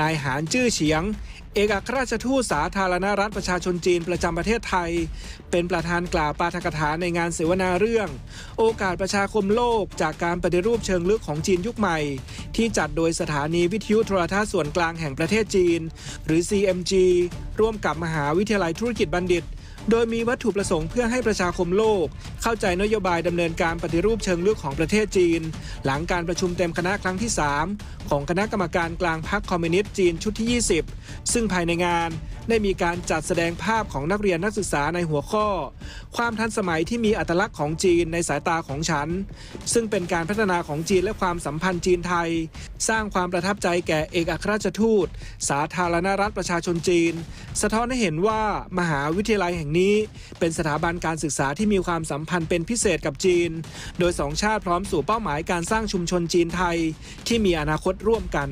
นายหานจื้อเฉียง เอกอัครราชทูตสาธารณรัฐประชาชนจีนประจำประเทศไทย เป็นประธานกล่าวปาฐกถาในงานเสวนาเรื่อง โอกาสประชาคมโลกจากการปฏิรูปเชิงลึกของจีนยุคใหม่ ที่จัดโดยสถานีวิทยุโทรทัศน์ส่วนกลางแห่งประเทศจีน หรือ CMG ร่วมกับมหาวิทยาลัยธุรกิจบัณฑิตโดยมีวัตถุประสงค์เพื่อให้ประชาคมโลก เข้าใจนโยบายดำเนินการปฏิรูปเชิงลึกของประเทศจีน หลังการประชุมเต็มคณะครั้งที่ 3 ของคณะกรรมการกลางพรรคคอมมิวนิสต์จีนชุดที่ 20 ซึ่งภายในงานได้มีการจัดแสดงภาพของนักเรียนนักศึกษาในหัวข้อ ความทันสมัยที่มีอัตลักษณ์ของจีนในสายตาของฉัน ซึ่งเป็นการพัฒนาของจีนและความสัมพันธ์จีนไทย สร้างความประทับใจแก่เอกอัครราชทูต สาธารณรัฐประชาชนจีน สะท้อนให้เห็นว่ามหาวิทยาลัยแห่งนี้ เป็นสถาบันการศึกษาที่มีความสัมพันธ์เป็นพิเศษกับจีน โดยสองชาติพร้อมสู่เป้าหมายการสร้างชุมชนจีนไทย ที่มีอนาคตร่วมกัน